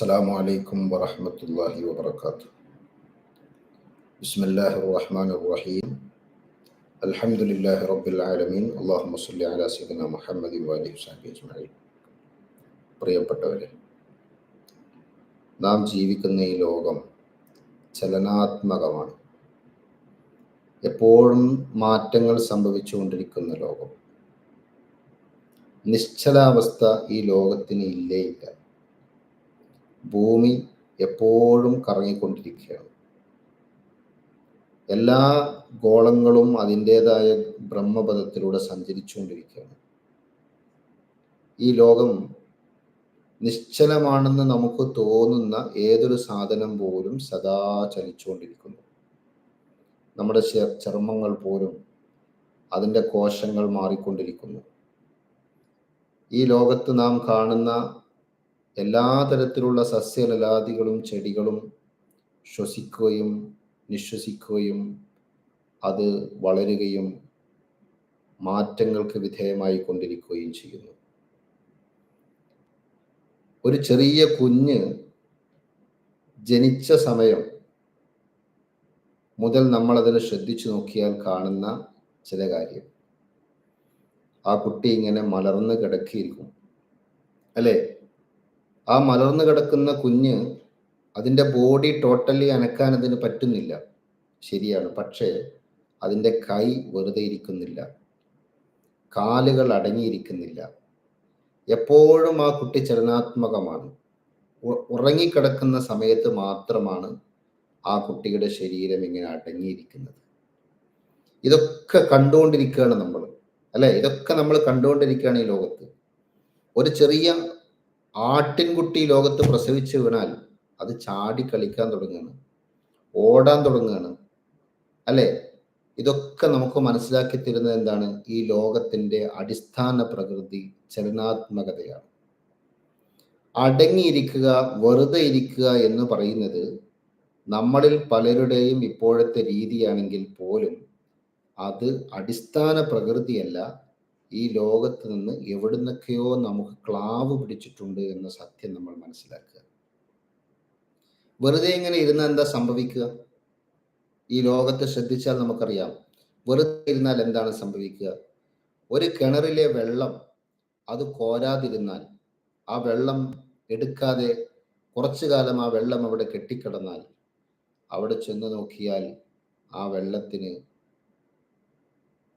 السلام عليكم ورحمة الله وبركاته بسم الله الرحمن الرحيم الحمد لله رب العالمين اللهم صل على سيدنا محمد وآله وصحبه أجمعين പ്രിയപ്പെട്ടവരെ നാം ജീവിക്കുന്ന ഈ ലോകം ചലനാത്മകമാണ് എപ്പോഴും മാറ്റങ്ങൾ സംഭവിച്ചുകൊണ്ടിരിക്കുന്ന ലോകം നിശ്ചലാവസ്ഥ ഈ ലോകത്തിന് ഇല്ലേ ഇല്ല ഭൂമി എപ്പോഴും കറങ്ങിക്കൊണ്ടിരിക്കുകയാണ്. എല്ലാ ഗോളങ്ങളും അതിന്റെതായ ബ്രഹ്മപദത്തിലൂടെ സഞ്ചരിച്ചുകൊണ്ടിരിക്കുകയാണ്. ഈ ലോകം നിശ്ചലമാണെന്ന് നമുക്ക് തോന്നുന്ന ഏതൊരു സാധനം പോലും സദാ ചലിച്ചുകൊണ്ടിരിക്കുന്നു. നമ്മുടെ ചർമ്മങ്ങൾ പോലും അതിന്റെ കോശങ്ങൾ മാറിക്കൊണ്ടിരിക്കുന്നു. ഈ ലോകത്ത് നാം കാണുന്ന എല്ലാ തരത്തിലുള്ള സസ്യലലാദികളും ചെടികളും ശ്വസിക്കുകയും നിശ്വസിക്കുകയും അത് വളരുകയും മാറ്റങ്ങൾക്ക് വിധേയമായി കൊണ്ടിരിക്കുകയും ചെയ്യുന്നു. ഒരു ചെറിയ കുഞ്ഞ് ജനിച്ച സമയം മുതൽ നമ്മൾ അതിനെ ശ്രദ്ധിച്ചു നോക്കിയാൽ കാണുന്ന ചില കാര്യം. ആ കുട്ടി ഇങ്ങനെ മലർന്ന് കിടക്കിയിരിക്കും. അല്ലേ? ആ മലർന്നു കിടക്കുന്ന കുഞ്ഞ് അതിന്റെ ബോഡി ടോട്ടലി അനക്കാൻ അതിന് പറ്റുന്നില്ല. ശരിയാണ്. പക്ഷേ അതിന്റെ കൈ വെറുതെ ഇരിക്കുന്നില്ല. കാലുകൾ അടങ്ങിയിരിക്കുന്നില്ല. എപ്പോഴും ആ കുട്ടി ചലനാത്മകമാണ്. ഉറങ്ങിക്കിടക്കുന്ന സമയത്ത് മാത്രമാണ് ആ കുട്ടിയുടെ ശരീരം ഇങ്ങനെ അടങ്ങിയിരിക്കുന്നത്. ഇതൊക്കെ കണ്ടുകൊണ്ടിരിക്കുകയാണ് നമ്മൾ. അല്ലെ? ഇതൊക്കെ നമ്മൾ കണ്ടുകൊണ്ടിരിക്കുകയാണ് ഈ ലോകത്ത്. ഒരു ചെറിയ ആട്ടിൻകുട്ടി ലോകത്ത് പ്രസവിച്ചു വീണാൽ അത് ചാടി കളിക്കാൻ തുടങ്ങുകയാണ് ഓടാൻ തുടങ്ങുകയാണ്. അല്ലെ? ഇതൊക്കെ നമുക്ക് മനസ്സിലാക്കി തരുന്നത് എന്താണ്? ഈ ലോകത്തിന്റെ അടിസ്ഥാന പ്രകൃതി ചലനാത്മകതയാണ്. അടങ്ങിയിരിക്കുക വെറുതെ ഇരിക്കുക എന്ന് പറയുന്നത് നമ്മളിൽ പലരുടെയും ഇപ്പോഴത്തെ രീതിയാണെങ്കിൽ പോലും അത് അടിസ്ഥാന പ്രകൃതിയല്ല ഈ ലോകത്ത് നിന്ന് എവിടുന്നൊക്കെയോ നമുക്ക് ക്ലാവ് പിടിച്ചിട്ടുണ്ട് എന്ന സത്യം നമ്മൾ മനസ്സിലാക്കുക. വെറുതെ ഇങ്ങനെ ഇരുന്നാൽ എന്താ സംഭവിക്കുക? ഈ ലോകത്തെ ശ്രദ്ധിച്ചാൽ നമുക്കറിയാം. വെറുതെ ഇരുന്നാൽ എന്താണ് സംഭവിക്കുക? ഒരു കിണറിലെ വെള്ളം അത് കോരാതിരുന്നാൽ ആ വെള്ളം എടുക്കാതെ കുറച്ചു കാലം ആ വെള്ളം അവിടെ കെട്ടിക്കിടന്നാൽ അവിടെ ചെന്ന് നോക്കിയാൽ ആ വെള്ളത്തിന്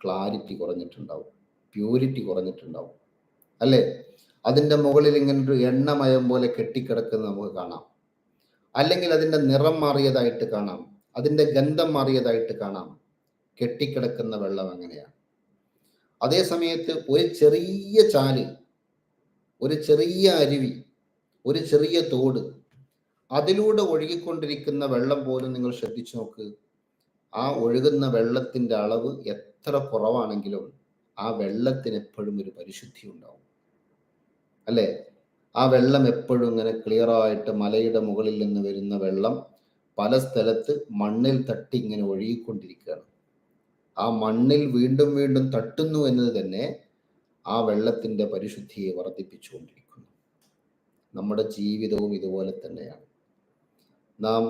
ക്ലാരിറ്റി കുറഞ്ഞിട്ടുണ്ടാവും. പ്യൂരിറ്റി കുറഞ്ഞിട്ടുണ്ടാവും. അല്ലേ? അതിന്റെ മുകളിൽ ഇങ്ങനെ ഒരു എണ്ണമയം പോലെ കെട്ടിക്കിടക്കുന്നത് നമുക്ക് കാണാം. അല്ലെങ്കിൽ അതിന്റെ നിറം മാറിയതായിട്ട് കാണാം. അതിന്റെ ഗന്ധം മാറിയതായിട്ട് കാണാം. കെട്ടിക്കിടക്കുന്ന വെള്ളം അങ്ങനെയാണ്. അതേ സമയത്ത് ഒരു ചെറിയ ചാൽ ഒരു ചെറിയ അരുവി ഒരു ചെറിയ തോട് അതിലൂടെ ഒഴുകിക്കൊണ്ടിരിക്കുന്ന വെള്ളം പോലും നിങ്ങൾ ശ്രദ്ധിച്ചു നോക്ക്. ആ ഒഴുകുന്ന വെള്ളത്തിന്റെ അളവ് എത്ര കുറവാണെങ്കിലും ആ വെള്ളത്തിന് എപ്പോഴും ഒരു പരിശുദ്ധി ഉണ്ടാവും. അല്ലേ? ആ വെള്ളം എപ്പോഴും ഇങ്ങനെ ക്ലിയർ ആയിട്ട് മലയുടെ മുകളിൽ നിന്ന് വരുന്ന വെള്ളം പല സ്ഥലത്ത് മണ്ണിൽ തട്ടി ഇങ്ങനെ ഒഴുകിക്കൊണ്ടിരിക്കുകയാണ്. ആ മണ്ണിൽ വീണ്ടും വീണ്ടും തട്ടുന്നു എന്നത് തന്നെ ആ വെള്ളത്തിന്റെ പരിശുദ്ധിയെ വർദ്ധിപ്പിച്ചുകൊണ്ടിരിക്കുന്നു. നമ്മുടെ ജീവിതവും ഇതുപോലെ തന്നെയാണ്. നാം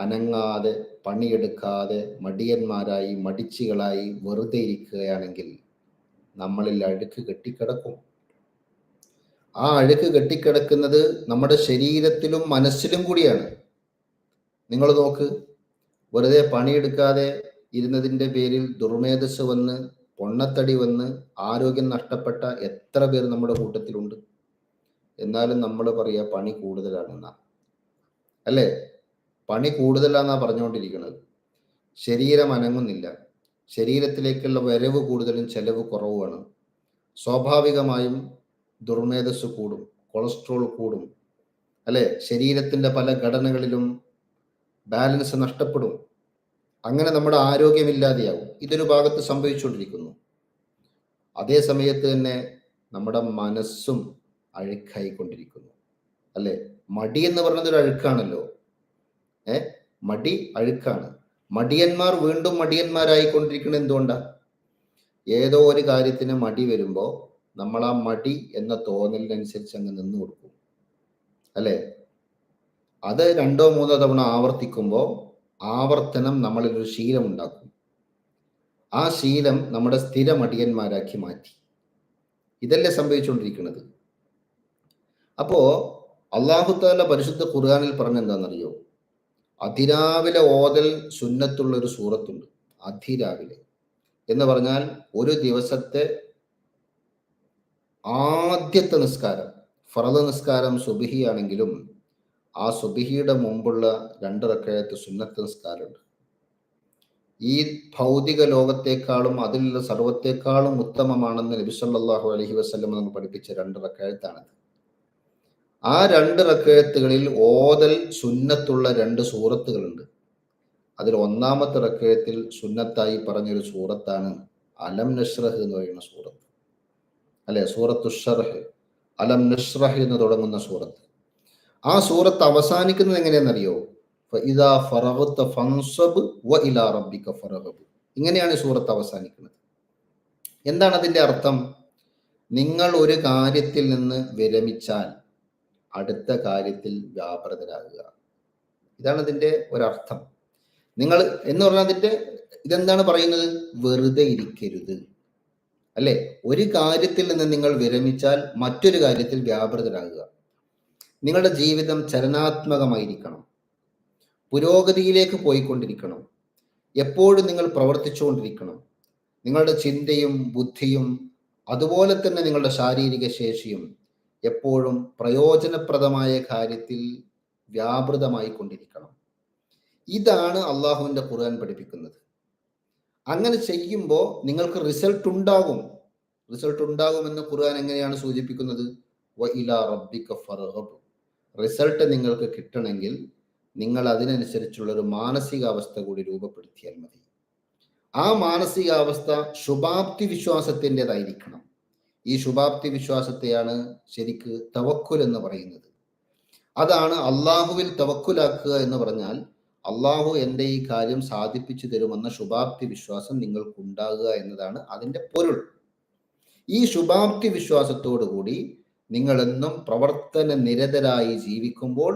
അനങ്ങാതെ പണിയെടുക്കാതെ മടിയന്മാരായി മടിച്ചുകളായി വെറുതെ ഇരിക്കുകയാണെങ്കിൽ നമ്മളിൽ അഴുക്ക് കെട്ടിക്കിടക്കും. ആ അഴുക്ക് കെട്ടിക്കിടക്കുന്നത് നമ്മുടെ ശരീരത്തിലും മനസ്സിലും കൂടിയാണ്. നിങ്ങൾ നോക്ക് വെറുതെ പണിയെടുക്കാതെ ഇരുന്നതിന്റെ പേരിൽ ദുർമേധസ് വന്ന് പൊണ്ണത്തടി വന്ന് ആരോഗ്യം നഷ്ടപ്പെട്ട എത്ര പേർ നമ്മുടെ കൂട്ടത്തിലുണ്ട്. എന്നാലും നമ്മൾ പറയുക പണി കൂടുതലാണെന്നാ അല്ലേ? പണി കൂടുതലാണെന്നാണ് പറഞ്ഞുകൊണ്ടിരിക്കുന്നത് ശരീരം അനങ്ങുന്നില്ല. ശരീരത്തിലേക്കുള്ള വരവ് കൂടുതലും ചെലവ് കുറവുമാണ്. സ്വാഭാവികമായും ദുർമേധസ് കൂടും കൊളസ്ട്രോൾ കൂടും അല്ലെ? ശരീരത്തിന്റെ പല ഘടനകളിലും ബാലൻസ് നഷ്ടപ്പെടും. അങ്ങനെ നമ്മുടെ ആരോഗ്യമില്ലാതെയാവും ഇതൊരു ഭാഗത്ത് സംഭവിച്ചുകൊണ്ടിരിക്കുന്നു അതേ സമയത്ത് തന്നെ നമ്മുടെ മനസ്സും അഴുക്കായിക്കൊണ്ടിരിക്കുന്നു. അല്ലെ? മടി എന്ന് പറയുന്നത് ഒരു അഴുക്കാണല്ലോ. ഏ? മടി അഴുക്കാണ്. മടിയന്മാർ വീണ്ടും മടിയന്മാരായിക്കൊണ്ടിരിക്കുന്നത് എന്തുകൊണ്ടാ? ഏതോ ഒരു കാര്യത്തിന് മടി വരുമ്പോൾ നമ്മൾ ആ മടി എന്ന തോന്നലിനനുസരിച്ച് അങ്ങ് നിന്ന് കൊടുക്കും. അല്ലേ? അത് രണ്ടോ മൂന്നോ തവണ ആവർത്തിക്കുമ്പോൾ ആവർത്തനം നമ്മളിൽ ഒരു ശീലം ഉണ്ടാക്കും. ആ ശീലം നമ്മുടെ സ്ഥിര മടിയന്മാരാക്കി മാറ്റി. ഇതല്ലേ സംഭവിച്ചുകൊണ്ടിരിക്കുന്നത്. അപ്പോ അള്ളാഹുത്താല പരിശുദ്ധ ഖുർആാനിൽ പറഞ്ഞ എന്താണെന്നറിയോ അതിരാവിലെ ഓതൽ സുന്നത്തുള്ള ഒരു സൂറത്തുണ്ട്. അതിരാവിലെ. എന്ന് പറഞ്ഞാൽ ഒരു ദിവസത്തെ ആദ്യത്തെ നിസ്കാരം ഫറദ നിസ്കാരം സുബിഹിയാണെങ്കിലും ആ സുബിഹിയുടെ മുമ്പുള്ള രണ്ട് റക്കയത്ത് സുന്നത്ത് നിസ്കാരമുണ്ട്. ഈ ഭൗതിക ലോകത്തെക്കാളും അതിലുള്ള സർവത്തെക്കാളും ഉത്തമമാണെന്ന് നബിസല്ലാഹു അലഹി വസ്ലം നമ്മൾ പഠിപ്പിച്ച രണ്ട് റക്കയത്താണത്. ആ രണ്ട് റക്കയത്തുകളിൽ ഓതൽ സുന്നത്തുള്ള രണ്ട് സൂറത്തുകളുണ്ട്. അതിൽ ഒന്നാമത്തെ റക്കയത്തിൽ സുന്നത്തായി പറഞ്ഞൊരു സൂറത്താണ് അലം നഷ്റഹ് എന്ന് പറയുന്ന സൂറത്ത്. അല്ലെ? സൂറത്തു അലം നഷ്റഹ് എന്ന് തുടങ്ങുന്ന സൂറത്ത്. ആ സൂറത്ത് അവസാനിക്കുന്നത് എങ്ങനെയാണെന്നറിയോ? ഇതാ ഫറഹത്ത് ഫൻസബ് വ ഇലാ റബ്ബിക ഫറഹബ് ഇങ്ങനെയാണ് ഈ സൂറത്ത് അവസാനിക്കുന്നത്. എന്താണ് അതിന്റെ അർത്ഥം? നിങ്ങൾ ഒരു കാര്യത്തിൽ നിന്ന് വിരമിച്ചാൽ അടുത്ത കാര്യത്തിൽ വ്യാപൃതരാകുക. ഇതാണ് അതിന്റെ ഒരർത്ഥം. നിങ്ങൾ എന്ന് പറഞ്ഞാൽ അതിന്റെ ഇതെന്താണ് പറയുന്നത്? വെറുതെ ഇരിക്കരുത്. അല്ലെ? ഒരു കാര്യത്തിൽ നിന്ന് നിങ്ങൾ വിരമിച്ചാൽ മറ്റൊരു കാര്യത്തിൽ വ്യാപൃതരാകുക. നിങ്ങളുടെ ജീവിതം ചലനാത്മകമായിരിക്കണം. പുരോഗതിയിലേക്ക് പോയിക്കൊണ്ടിരിക്കണം. എപ്പോഴും നിങ്ങൾ പ്രവർത്തിച്ചുകൊണ്ടിരിക്കണം. നിങ്ങളുടെ ചിന്തയും ബുദ്ധിയും അതുപോലെ തന്നെ നിങ്ങളുടെ ശാരീരിക ശേഷിയും എപ്പോഴും പ്രയോജനപ്രദമായ കാര്യത്തിൽ വ്യാപൃതമായി കൊണ്ടിരിക്കണം ഇതാണ് അള്ളാഹുവിന്റെ ഖുർആൻ പഠിപ്പിക്കുന്നത്. അങ്ങനെ ചെയ്യുമ്പോൾ നിങ്ങൾക്ക് റിസൾട്ട് ഉണ്ടാകും. റിസൾട്ട് ഉണ്ടാകുമെന്ന് ഖുർആൻ എങ്ങനെയാണ് സൂചിപ്പിക്കുന്നത്? റിസൾട്ട് നിങ്ങൾക്ക് കിട്ടണമെങ്കിൽ നിങ്ങൾ അതിനനുസരിച്ചുള്ള ഒരു മാനസികാവസ്ഥ കൂടി രൂപപ്പെടുത്തിയാൽ മതി. ആ മാനസികാവസ്ഥ ശുഭാപ്തി വിശ്വാസത്തിന്റെതായിരിക്കണം. ഈ ശുഭാപ്തി വിശ്വാസത്തെയാണ് ശരിക്ക് തവക്കുൽ എന്ന് പറയുന്നത്. അതാണ് അള്ളാഹുവിൽ തവക്കുലാക്കുക എന്ന് പറഞ്ഞാൽ അള്ളാഹു എന്റെ ഈ കാര്യം സാധിപ്പിച്ചു തരുമെന്ന ശുഭാപ്തി വിശ്വാസം നിങ്ങൾക്കുണ്ടാകുക എന്നതാണ് അതിന്റെ പൊരുൾ. ഈ ശുഭാപ്തി കൂടി നിങ്ങൾ എന്നും പ്രവർത്തന നിരതരായി ജീവിക്കുമ്പോൾ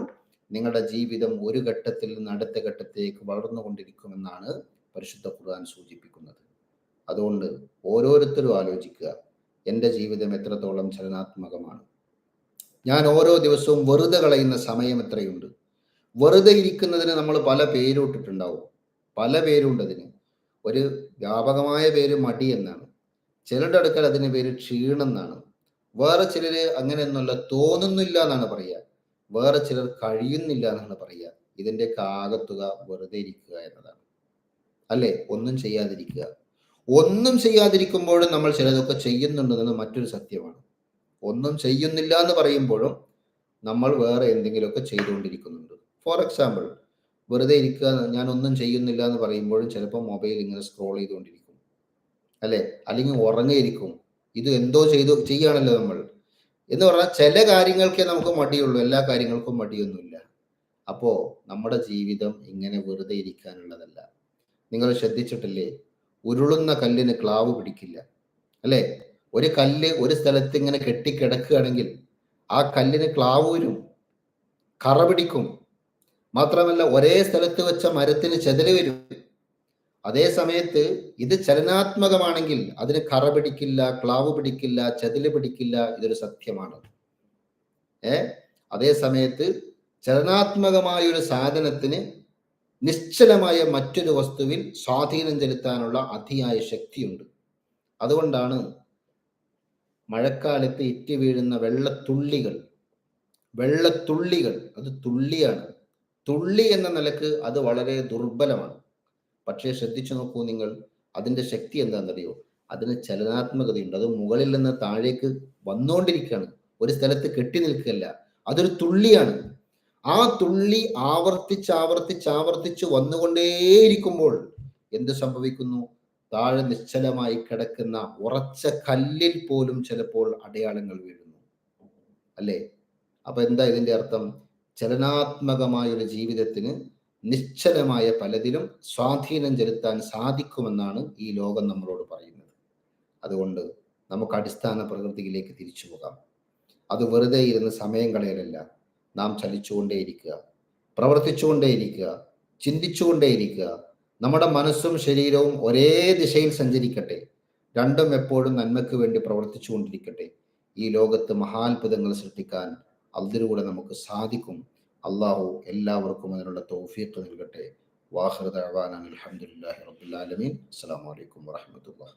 നിങ്ങളുടെ ജീവിതം ഒരു ഘട്ടത്തിൽ നിന്ന് അടുത്ത ഘട്ടത്തേക്ക് വളർന്നുകൊണ്ടിരിക്കുമെന്നാണ് പരിശുദ്ധ ഖുർആൻ സൂചിപ്പിക്കുന്നത്. അതുകൊണ്ട് ഓരോരുത്തരും ആലോചിക്കുക. എന്റെ ജീവിതം എത്രത്തോളം ചലനാത്മകമാണ്. ഞാൻ ഓരോ ദിവസവും വെറുതെ കളയുന്ന സമയം എത്രയുണ്ട്? വെറുതെ ഇരിക്കുന്നതിന് നമ്മൾ പല പേരിട്ടിട്ടുണ്ടാവും. പല പേരുണ്ട് അതിന്. ഒരു വ്യാപകമായ പേര് മടി എന്നാണ്. ചിലരുടെ അടുക്കൽ അതിന് പേര് ക്ഷീണം എന്നാണ്. വേറെ ചിലർ അങ്ങനെയൊന്നുമല്ല തോന്നുന്നില്ല എന്നാണ് പറയുക. വേറെ ചിലർ കഴിയുന്നില്ല എന്നാണ് പറയുക. ഇതിന്റെ ആകത്തുക വെറുതെ ഇരിക്കുക എന്നതാണ്. അല്ലെ? ഒന്നും ചെയ്യാതിരിക്കുക. ഒന്നും ചെയ്യാതിരിക്കുമ്പോഴും നമ്മൾ ചിലതൊക്കെ ചെയ്യുന്നുണ്ടെന്നത് മറ്റൊരു സത്യമാണ്. ഒന്നും ചെയ്യുന്നില്ല എന്ന് പറയുമ്പോഴും നമ്മൾ വേറെ എന്തെങ്കിലുമൊക്കെ ചെയ്തുകൊണ്ടിരിക്കുന്നുണ്ട്. ഫോർ എക്സാമ്പിൾ വെറുതെ ഇരിക്കുക ഞാൻ ഒന്നും ചെയ്യുന്നില്ല എന്ന് പറയുമ്പോഴും ചിലപ്പോൾ മൊബൈൽ ഇങ്ങനെ സ്ക്രോൾ ചെയ്തുകൊണ്ടിരിക്കും. അല്ലെ? അല്ലെങ്കിൽ ഉറങ്ങിയിരിക്കും. ഇത് എന്തോ ചെയ്തു ചെയ്യുകയാണല്ലോ നമ്മൾ. എന്ന് പറഞ്ഞാൽ ചില കാര്യങ്ങൾക്കേ നമുക്ക് മടിയുള്ളൂ. എല്ലാ കാര്യങ്ങൾക്കും മടിയൊന്നുമില്ല. അപ്പോ നമ്മുടെ ജീവിതം ഇങ്ങനെ വെറുതെ ഇരിക്കാനുള്ളതല്ല. നിങ്ങൾ ശ്രദ്ധിച്ചിട്ടില്ലേ? ഉരുളുന്ന കല്ലിന് ക്ലാവ് പിടിക്കില്ല. അല്ലേ? ഒരു കല്ല് ഒരു സ്ഥലത്ത് ഇങ്ങനെ കെട്ടിക്കിടക്കുകയാണെങ്കിൽ ആ കല്ലിന് ക്ലാവ് വരും കറ പിടിക്കും. മാത്രമല്ല ഒരേ സ്ഥലത്ത് വെച്ച മരത്തിന് ചെതൽ വരും. അതേ സമയത്ത് ഇത് ചലനാത്മകമാണെങ്കിൽ അതിന് കറ പിടിക്കില്ല ക്ലാവ് പിടിക്കില്ല ചതിൽ പിടിക്കില്ല ഇതൊരു സത്യമാണ്. ഏ? അതേ സമയത്ത് ചലനാത്മകമായ ഒരു സാധനത്തിന് നിശ്ചലമായ മറ്റൊരു വസ്തുവിൽ സ്വാധീനം ചെലുത്താനുള്ള അതിയായ ശക്തിയുണ്ട്. അതുകൊണ്ടാണ് മഴക്കാലത്ത് ഇറ്റി വീഴുന്ന വെള്ളത്തുള്ളികൾ വെള്ളത്തുള്ളികൾ അത് തുള്ളിയാണ്. തുള്ളി എന്ന നിലയ്ക്ക് അത് വളരെ ദുർബലമാണ്. പക്ഷേ ശ്രദ്ധിച്ചു നോക്കൂ നിങ്ങൾ അതിന്റെ ശക്തി എന്താണെന്നറിയോ? അതിന് ചലനാത്മകതയുണ്ട്. അത് മുകളിൽ നിന്ന് താഴേക്ക് വന്നുകൊണ്ടിരിക്കുകയാണ്. ഒരു സ്ഥലത്ത് കെട്ടി നിൽക്കുകയല്ല. അതൊരു തുള്ളിയാണ്. ആ തുള്ളി ആവർത്തിച്ച് ആവർത്തിച്ച് ആവർത്തിച്ച് വന്നുകൊണ്ടേയിരിക്കുമ്പോൾ എന്ത് സംഭവിക്കുന്നു? താഴെ നിശ്ചലമായി കിടക്കുന്ന ഉറച്ച കല്ലിൽ പോലും ചിലപ്പോൾ അടയാളങ്ങൾ വീഴുന്നു. അല്ലേ? അപ്പൊ എന്താ ഇതിന്റെ അർത്ഥം? ചലനാത്മകമായ ഒരു ജീവിതത്തിന് നിശ്ചലമായ പലതിലും സ്വാധീനം ചെലുത്താൻ സാധിക്കുമെന്നാണ് ഈ ലോകം നമ്മളോട് പറയുന്നത്. അതുകൊണ്ട് നമുക്ക് അടിസ്ഥാന പ്രകൃതിയിലേക്ക് തിരിച്ചു പോകാം. അത് വെറുതെ ഇരുന്ന് സമയം കളയലല്ല. നാം ചലിച്ചുകൊണ്ടേയിരിക്കുക. പ്രവർത്തിച്ചുകൊണ്ടേയിരിക്കുക. ചിന്തിച്ചുകൊണ്ടേയിരിക്കുക. നമ്മുടെ മനസ്സും ശരീരവും ഒരേ ദിശയിൽ സഞ്ചരിക്കട്ടെ. രണ്ടും എപ്പോഴും നന്മയ്ക്ക് വേണ്ടി പ്രവർത്തിച്ചുകൊണ്ടിരിക്കട്ടെ. ഈ ലോകത്ത് മഹാത്ഭുതങ്ങൾ സൃഷ്ടിക്കാൻ അതിലൂടെ നമുക്ക് സാധിക്കും. അള്ളാഹു എല്ലാവർക്കും അതിനുള്ള തൗഫീഖ് നൽകട്ടെ. വാഹൃദ് അലഹമുല്ലാഹി റബുല്ലാലമീൻ അസ്സാം വലൈക്കും വാഹമത്തുള്ള